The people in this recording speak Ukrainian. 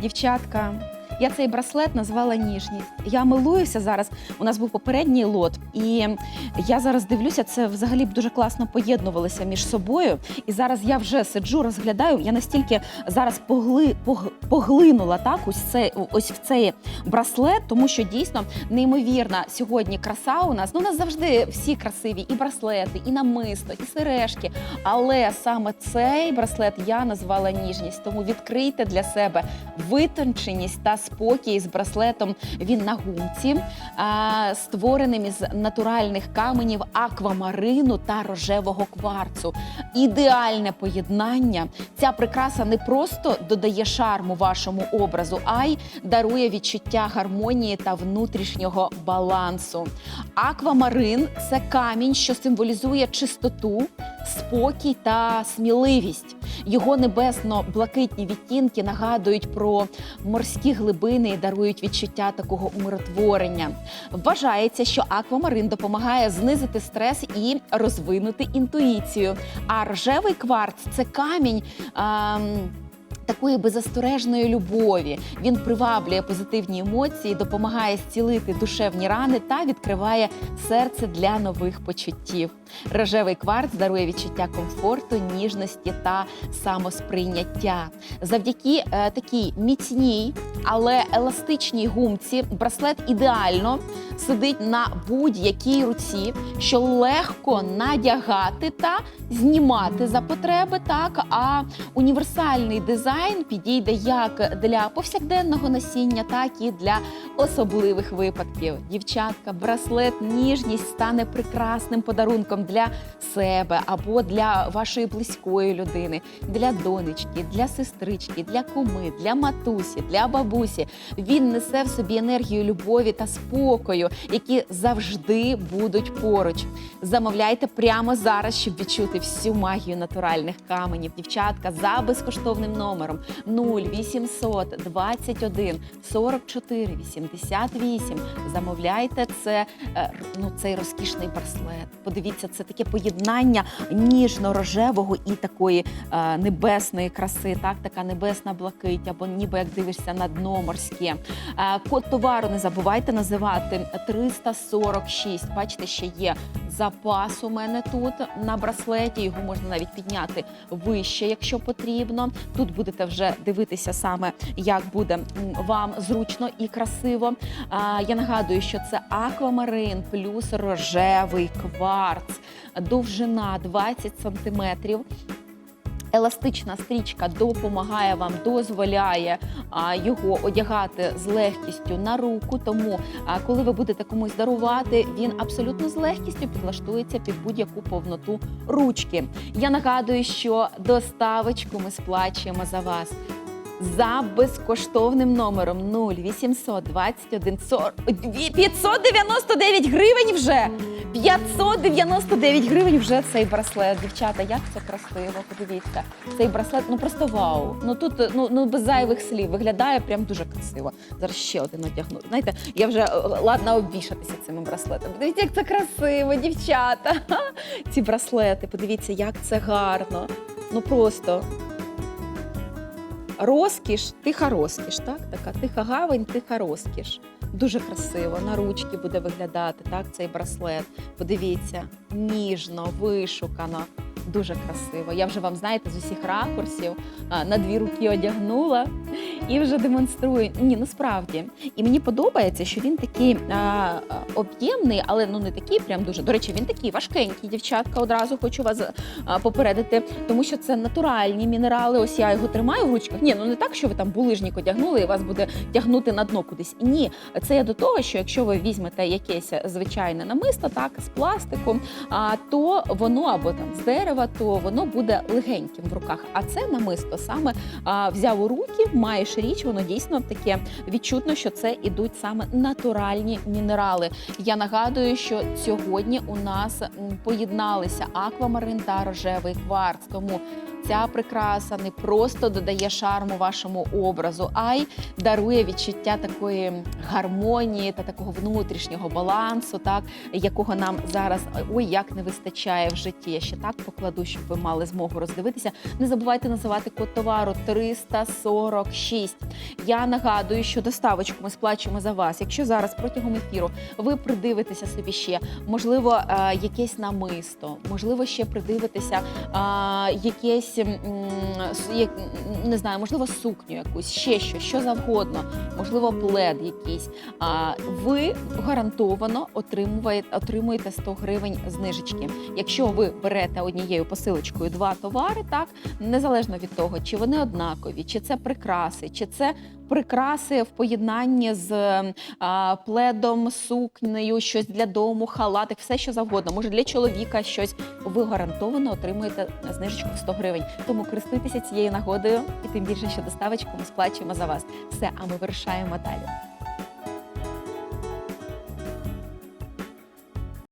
Дівчатка, я цей браслет назвала ніжність. Я милуюся зараз. У нас був попередній лот, і я зараз дивлюся, це взагалі б дуже класно поєднувалося між собою. І зараз я вже сиджу, розглядаю. Я настільки зараз погли, пог, поглинула так ось це ось в цей браслет, тому що дійсно неймовірна сьогодні краса у нас. Ну, у нас завжди всі красиві, і браслети, і намисто, і сережки. Але саме цей браслет я назвала ніжність. Тому відкрийте для себе витонченість та спокій з браслетом. Він на гумці, створеним із натуральних каменів аквамарину та рожевого кварцу. Ідеальне поєднання. Ця прикраса не просто додає шарму вашому образу, а й дарує відчуття гармонії та внутрішнього балансу. Аквамарин це камінь, що символізує чистоту, спокій та сміливість. Його небесно-блакитні відтінки нагадують про морські глибини і дарують відчуття такого умиротворення. Вважається, що аквамарин допомагає знизити стрес і розвинути інтуїцію. А рожевий кварц це камінь. ам, Такої беззастережної любові він приваблює позитивні емоції, допомагає зцілити душевні рани та відкриває серце для нових почуттів. Рожевий кварц дарує відчуття комфорту, ніжності та самосприйняття. Завдяки е, такій міцній, але еластичній гумці браслет ідеально сидить на будь-якій руці, що легко надягати та знімати за потреби. Так а універсальний дизайн підійде як для повсякденного носіння, так і для особливих випадків. Дівчатка, браслет, ніжність стане прекрасним подарунком для себе або для вашої близької людини, для донечки, для сестрички, для куми, для матусі, для бабусі. Він несе в собі енергію любові та спокою, які завжди будуть поруч. Замовляйте прямо зараз, щоб відчути всю магію натуральних каменів. Дівчатка за безкоштовним номером 0800 21 44 88. Замовляйте це е, ну, цей розкішний браслет. Подивіться, це таке поєднання ніжно-рожевого і такої е, небесної краси, так, така небесна блакить, або ніби як дивишся на дно морське. Е, код товару не забувайте називати 346. Бачите, ще є запас у мене тут на браслеті. Його можна навіть підняти вище, якщо потрібно. Тут будете вже дивитися саме, як буде вам зручно і красиво. Я нагадую, що це аквамарин плюс рожевий кварц, довжина 20 сантиметрів. Еластична стрічка допомагає вам, дозволяє його одягати з легкістю на руку. Тому, коли ви будете комусь дарувати, він абсолютно з легкістю підлаштується під будь-яку повноту ручки. Я нагадую, що доставочку ми сплачуємо за вас. За безкоштовним номером 0800 21 40 599 гривень вже. 599 гривень вже цей браслет. Дівчата, як це красиво. Подивіться. Цей браслет, ну просто вау. Ну тут ну, ну без зайвих слів виглядає прям дуже красиво. Зараз ще один одягну. Знаєте, я вже ладна обвішатися цими браслетами. Подивіться, як це красиво, дівчата. Ці браслети, подивіться, як це гарно. Ну просто розкіш, тиха розкіш, так? Така тиха гавань, тиха розкіш. Дуже красиво. На ручки буде виглядати так, цей браслет. Подивіться, ніжно, вишукано. Дуже красиво. Я вже вам знаєте з усіх ракурсів на дві руки одягнула і вже демонструю. Ні, ну справді. І мені подобається, що він такий об'ємний, але ну не такий прям дуже. До речі, він такий важкенький, дівчатка. Одразу хочу вас попередити, тому що це натуральні мінерали. Ось я його тримаю в ручках. Ні, ну не так, що ви там булижник одягнули і вас буде тягнути на дно кудись. Ні, це я до того, що якщо ви візьмете якесь звичайне намисто, так з пластику, а то воно або там з дерева, то воно буде легеньким в руках. А це намисто саме а, взяв у руки, маєш річ, воно дійсно таке відчутно, що це ідуть саме натуральні мінерали. Я нагадую, що сьогодні у нас поєдналися аквамарин та рожевий кварц. Тому ця прикраса не просто додає шарму вашому образу, а й дарує відчуття такої гармонії та такого внутрішнього балансу, так якого нам зараз ой як не вистачає в житті. Ще так покажу. Покладу, щоб ви мали змогу роздивитися. Не забувайте називати код товару 346. Я нагадую, що доставочку ми сплачуємо за вас. Якщо зараз протягом ефіру ви придивитеся собі ще, можливо, е, якесь намисто, можливо, ще придивитеся е, якесь не знаю, можливо, сукню якусь, ще що, що завгодно, можливо, плед якийсь. Ви гарантовано отримуєте, отримуєте 100 гривень знижечки. Якщо ви берете однією посилочкою два товари, так незалежно від того, чи вони однакові, чи це прикраси, чи це прикраси в поєднанні з е, а, пледом, сукнею, щось для дому, халатик, все що завгодно. Може для чоловіка щось. Ви гарантовано отримуєте знижечку в 100 гривень. Тому користуйтеся цією нагодою, і тим більше, що доставочку ми сплачуємо за вас. Все, а ми вирушаємо далі.